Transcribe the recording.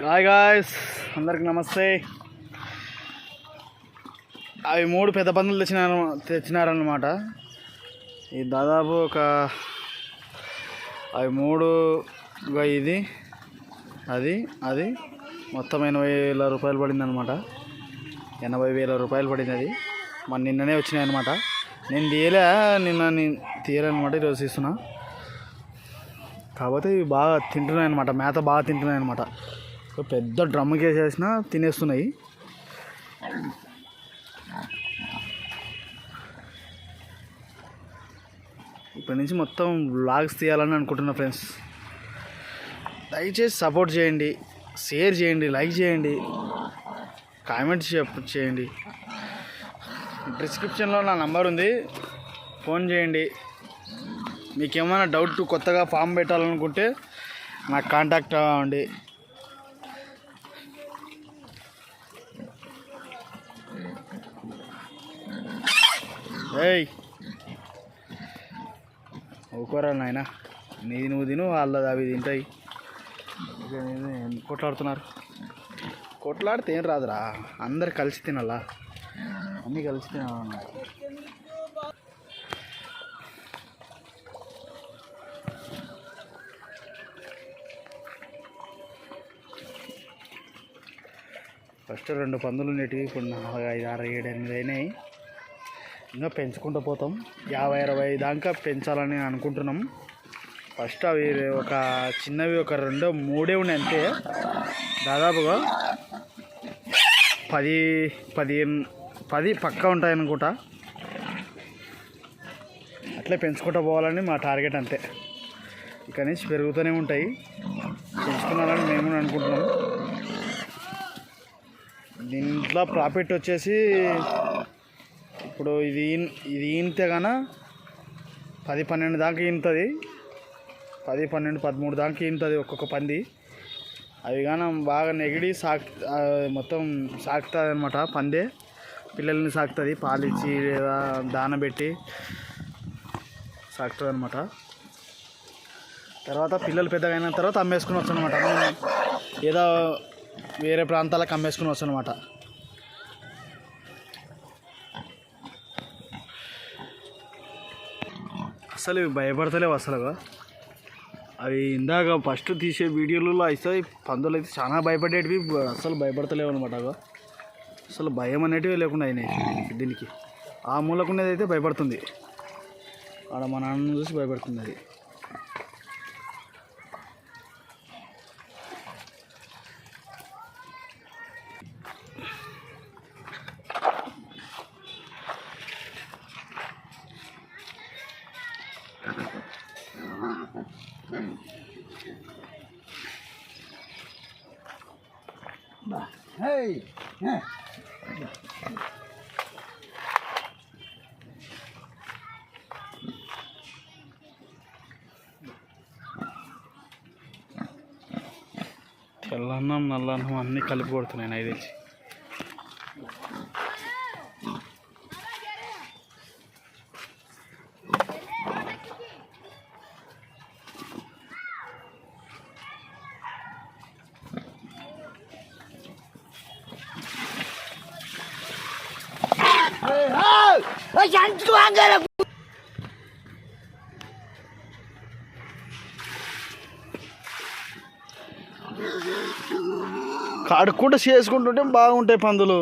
Hi guys అందరికి నమస్తే. అవి మూడు పెద్ద పందులు తెచ్చినారు తెచ్చినారనమాట ఈ దాదాపు ఒక అవి మూడు ఇది అది అది మొత్తం ఎనభై వేల రూపాయలు పడింది అనమాట ఎనభై వేల రూపాయలు పడింది అది. మన నిన్ననే వచ్చినాయి అనమాట నేను తీయలే నిన్న నేను తీయలనమాట ఈరోజు తీస్తున్నా. కాకపోతే ఇవి బాగా తింటున్నాయి అనమాట మేత బాగా తింటున్నాయి అనమాట పెద్ద డ్రమ్కి వేసేసిన తినేస్తున్నాయి. ఇప్పటి నుంచి మొత్తం వ్లాగ్స్ తీయాలని అనుకుంటున్నా ఫ్రెండ్స్. దయచేసి సపోర్ట్ చేయండి షేర్ చేయండి లైక్ చేయండి కామెంట్ చేయండి. డిస్క్రిప్షన్లో నా నంబర్ ఉంది ఫోన్ చేయండి. మీకు ఏమైనా డౌట్ కొత్తగా ఫామ్ పెట్టాలనుకుంటే నాకు కాంటాక్ట్ అవ్వండి. ఏయ్. ఊకోరా నాయన. నీది నువ్వు తిను వాళ్ళది అవి తింటాయి. కొట్లాడుతున్నారు? కొట్లాడితే ఏం రాదురా. అందరు కలిసి తినాలా? అన్నీ కలిసి తినాలన్నా. ఫస్ట్ రెండు పందులు ఉండేటివి ఇప్పుడు నాలుగు ఐదు ఆరు ఏడు ఎనిమిది అయినాయి. ఇంకా పెంచుకుంటూ పోతాం. యాభై అరవై దాకా పెంచాలని అనుకుంటున్నాం. ఫస్ట్ అవి ఒక చిన్నవి ఒక రెండో మూడే ఉన్నాయి అంతే. దాదాపుగా పది పదిహేను పది పక్కా ఉంటాయి అనుకుంటా. అట్లే పెంచుకుంటూ పోవాలని మా టార్గెట్ అంతే. ఇక్కడి నుంచి పెరుగుతూనే ఉంటాయి. పెంచుకున్నారని మేము అనుకుంటున్నాం. దీంట్లో ప్రాఫిట్ వచ్చేసి ఇప్పుడు ఇది ఇది ఈనితే గాన పది పన్నెండు దాకా ఈనుతుంది. పది పన్నెండు పదమూడు దాకా ఈనుతుంది ఒక్కొక్క పంది. అవి కానీ బాగా నెగిడి సాక్ మొత్తం సాకుతుంది అనమాట పందే. పిల్లల్ని సాకుతుంది పాలిచ్చి లేదా దాన పెట్టి సాకుతుంది అనమాట తర్వాత పిల్లలు పెద్దగా అయిన తర్వాత అమ్మేసుకుని వచ్చు అనమాట ఏదో వేరే ప్రాంతాలకు అమ్మేసుకుని వచ్చు అనమాట అసలు భయపడతలేవు అసలు అవి ఇందాక ఫస్ట్ తీసే వీడియోలలో అయితే పందులు అయితే చాలా భయపడేటివి అసలు భయపడతలేవు అనమాట అసలు భయం అనేటివి లేకుండా అయినాయి దీనికి. దీనికి ఆ మూలకున్నది అయితే భయపడుతుంది. ఆడ మా నాన్న చూసి భయపడుతుంది అది. తెల్లన్నం నల్లన్నం అన్నీ కలిపి కొడుతున్నాయి నాకు తెలిసి. కడుక్కుంటూ చేసుకుంటుంటే బాగుంటాయి పందులు.